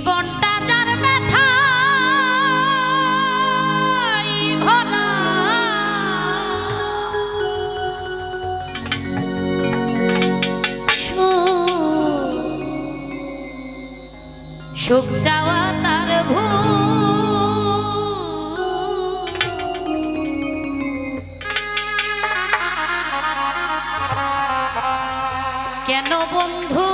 জীবনটা যার ব্যথায় ভরা। সুখ- যাওয়া তার ভুল। কেন বন্ধু